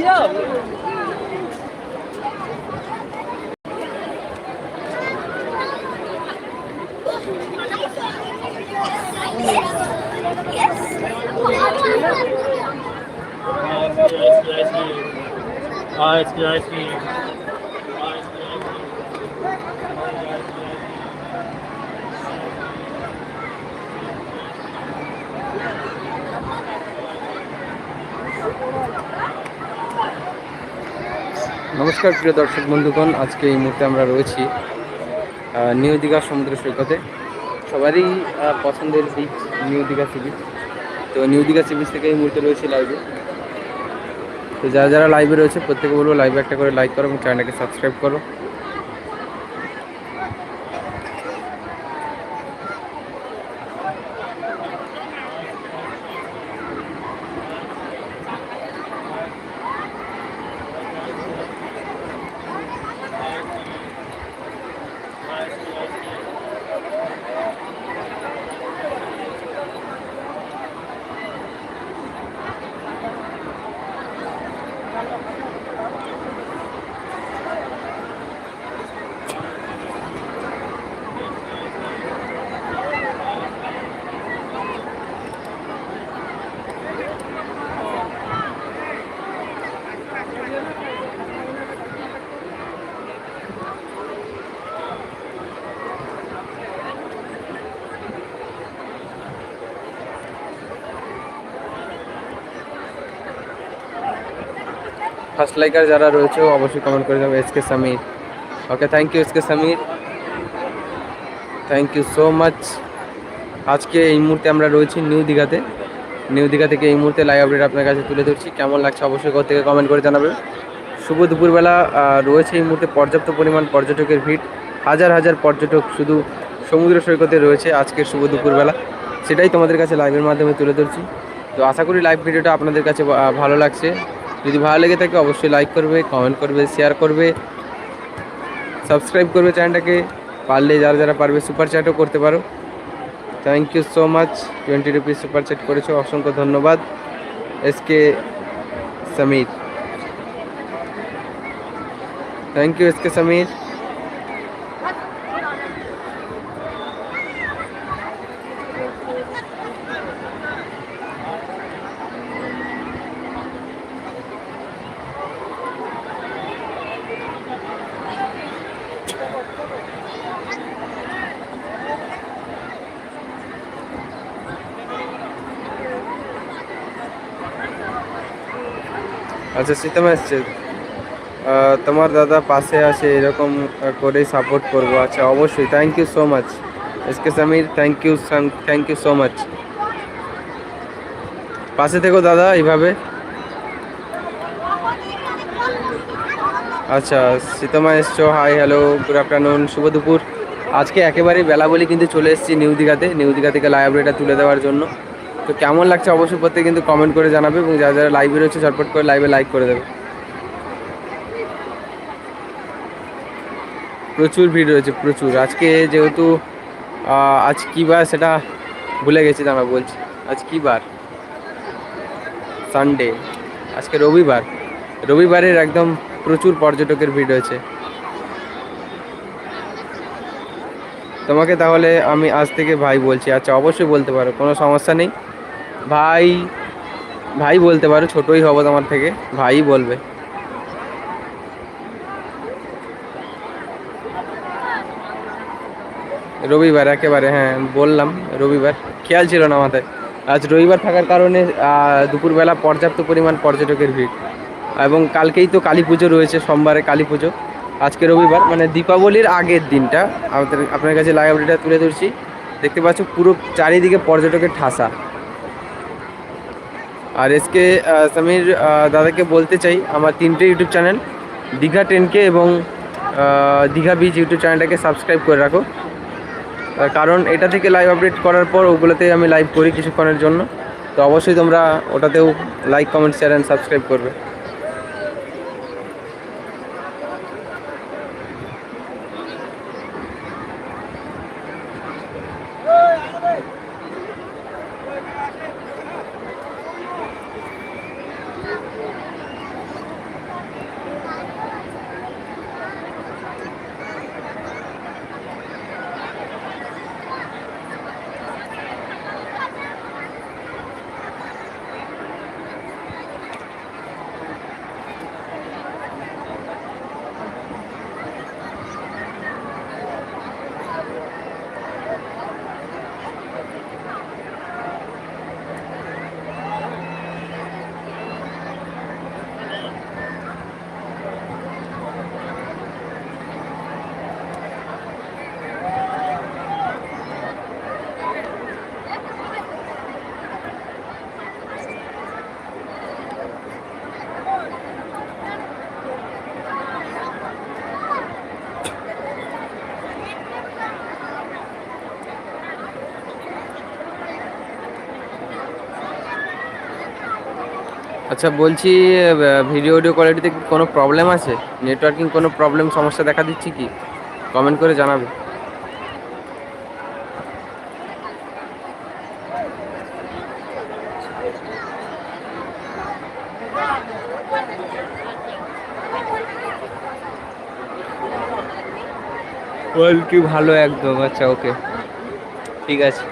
Heat up. Yes. Oh, it's good ice cream. Oh, it's good ice cream. নমস্কার, প্রিয় দর্শক বন্ধুগণ, আজকে এই মুহূর্তে আমরা রয়েছি নিউ দীঘা সমুদ্র সৈকতে। সবারই পছন্দের beach new Digha sea beach তো নিউ দীঘা সি বিচ থেকে এই মুহূর্তে রয়েছি লাইভে তো যারা যারা লাইভে রয়েছে, প্রত্যেকে বলব লাইভে একটা করে লাইক করো এবং চ্যানেলটাকে সাবস্ক্রাইব করো। ফার্স্ট লাইকার যারা রয়েছে, অবশ্যই কমেন্ট করে যাবে S K Samir okay thank you S K Samir thank you so much আজকে এই মুহূর্তে আমরা রয়েছি নিউ দীঘাতে। নিউ দীঘা থেকে এই মুহূর্তে লাইভ আপডেট আপনার কাছে তুলে ধরছি। কেমন লাগছে অবশ্যই ঘর থেকে কমেন্ট করে জানাবে শুভ দুপুরবেলা রয়েছে এই মুহূর্তে পর্যাপ্ত পরিমাণ পর্যটকের ভিড়। হাজার হাজার পর্যটক শুধু সমুদ্র সৈকতে রয়েছে আজকের শুভ দুপুরবেলা। সেটাই তোমাদের কাছে লাইভের মাধ্যমে তুলে ধরছি। তো আশা করি লাইভ ভিডিওটা আপনাদের কাছে ভালো লাগছে। যদি ভালো লেগে থাকে অবশ্যই লাইক করবে কমেন্ট করবে শেয়ার করবে। সাবস্ক্রাইব করবে চ্যানেলটাকে পারলে যারা যারা পারবে সুপার চ্যাটও করতে পারো। Thank you so much twenty rupees super chat করেছ, অসংখ্য ধন্যবাদ। S K Samir thank you S K Samir আচ্ছা শীতম এসছে তোমার দাদা পাশে আছে, এরকম করেই সাপোর্ট করব। আচ্ছা অবশ্যই thank you so much S K Samir thank you thank you so much পাশে থেকো দাদা, এইভাবে। আচ্ছা সীতমা এসছো হাই হ্যালো গুড আফটারনুন শুভ দুপুর। আজকে একেবারে বেলা বলে কিন্তু চলে এসেছি নিউ দীঘাতে। নিউ দীঘা থেকে লাইব্রেরিটা তুলে দেওয়ার জন্য। তো কেমন লাগছে অবশ্যই প্রত্যেকে কিন্তু কমেন্ট করে জানাবে এবং যারা যারা লাইভে রয়েছে, ঝটপট করে লাইভে লাইক করে দেবে। প্রচুর ভিড় রয়েছে, প্রচুর। আজকে যেহেতু আজ কী বার সেটা ভুলে গেছি দাঁড়া বলছি। আজ কী বার? সানডে আজকে রবিবার। রবিবারের একদম প্রচুর পর্যটকের ভিড় হয়েছে তোমাকে তাহলে আমি আজ থেকে ভাই বলছি। আচ্ছা অবশ্যই বলতে পারো, কোনো সমস্যা নেই। ভাই ভাই বলতে পারো, ছোটই হব তোমার থেকে। ভাই বলবে। রবিবার একেবারে হ্যাঁ বললাম রবিবার। খেয়াল ছিল না মাথায়। আজ রবিবার থাকার কারণে দুপুরবেলা পর্যাপ্ত পরিমাণ পর্যটকের ভিড়। এবং কালকেই তো কালী পুজো রয়েছে, সোমবারে কালী পুজো। আজকে রবিবার মানে দীপাবলির আগের দিনটা। আমাদের, আপনার কাছে আপডেটটা তুলে ধরছি। দেখতে পাচ্ছ পুরো চারিদিকে পর্যটকের ঠাসা। আর এসকে সামির দাদাকে বলতে চাই, আমার তিনটে ইউটিউব চ্যানেল, দীঘা টেনকে এবং দীঘা বিচ ইউটিউব চ্যানেলটাকে সাবস্ক্রাইব করে রাখো। কারণ এটা থেকে লাইভ আপডেট করার পর ওগুলোতে আমি লাইভ করি কিছুক্ষণের জন্য। তো অবশ্যই তোমরা ওটাতেও like comment share and subscribe করবে। আচ্ছা বলছি ভিডিও অডিও কোয়ালিটিতে কোনো প্রবলেম আছে? নেটওয়ার্কিং কোনো প্রবলেম সমস্যা দেখা দিচ্ছে কি? কমেন্ট করে জানাবে। কোয়ালিটি ভালো একদম আচ্ছা ওকে ঠিক আছে।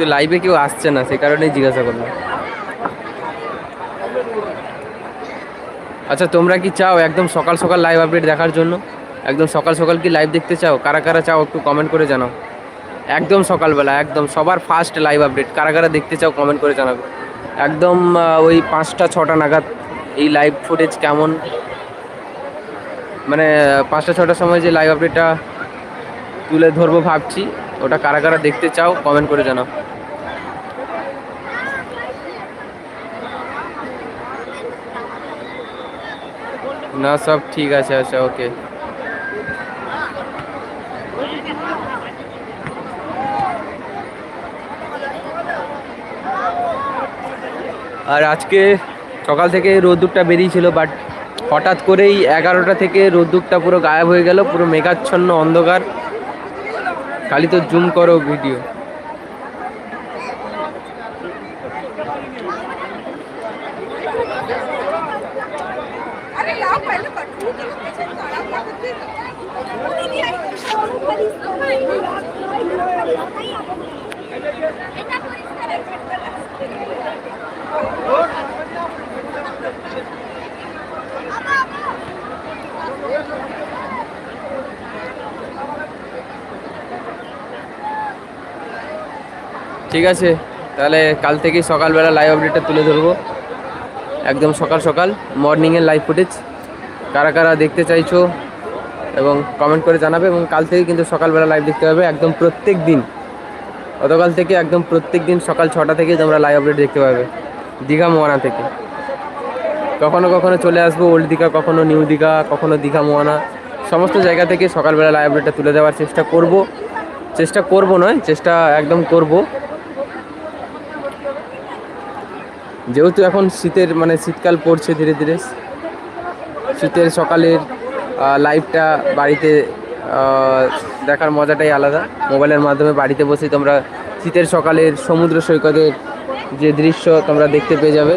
কিন্তু লাইভে কেউ আসছে না, সে কারণেই জিজ্ঞাসা করলাম। আচ্ছা তোমরা কি চাও একদম সকাল সকাল লাইভ আপডেট দেখার জন্য? একদম সকাল সকাল কি লাইভ দেখতে চাও? কারা কারা চাও একটু কমেন্ট করে জানাও। একদম সকালবেলা, একদম সবার ফার্স্ট লাইভ আপডেট কারা কারা দেখতে চাও কমেন্ট করে জানাবে। একদম ওই পাঁচটা, ছটা নাগাদ এই লাইভ ফুটেজ কেমন? মানে পাঁচটা, ছটার সময় যে লাইভ আপডেটটা তুলে ধরবো ভাবছি, ওটা কারা কারা দেখতে চাও কমেন্ট করে জানাও। না, সব ঠিক আছে আচ্ছা ওকে। আর আজকে সকাল থেকে রোদ্দুরটা বেরিয়েছিল বাট হঠাৎ করেই এগারোটা থেকে রোদ্দুরটা পুরো গায়েব হয়ে গেল, পুরো মেঘাচ্ছন্ন অন্ধকার। খালি তো জুম করো ভিডিও ঠিক আছে, তাহলে কাল থেকেই সকালবেলা লাইভ আপডেটটা তুলে ধরবো। একদম সকাল সকাল মর্নিংয়ের লাইভ ফুটেজ কারা কারা দেখতে চাইছো এবং কমেন্ট করে জানাবে এবং কাল থেকে কিন্তু সকালবেলা লাইভ দেখতে পাবে একদম প্রত্যেক দিন। গতকাল থেকে একদম প্রত্যেক দিন সকাল ছটা থেকে তোমরা লাইভ আপডেট দেখতে পাবে, দীঘা, মোয়ানা থেকে। কখনো কখনো চলে আসব ওল্ড দীঘা, কখনো নিউ দীঘা, কখনো দীঘা, মোয়ানা। সমস্ত জায়গা থেকে সকালবেলা লাইভ আপডেটটা তুলে দেওয়ার চেষ্টা করব। চেষ্টা করব নয়, চেষ্টা একদম করব। যেহেতু এখন শীতের মানে শীতকাল পড়ছে ধীরে ধীরে, শীতের সকালের লাইভটা বাড়িতে দেখার মজাটাই আলাদা। মোবাইলের মাধ্যমে বাড়িতে বসে তোমরা শীতের সকালের সমুদ্র সৈকতের যে দৃশ্য তোমরা দেখতে পেয়ে যাবে।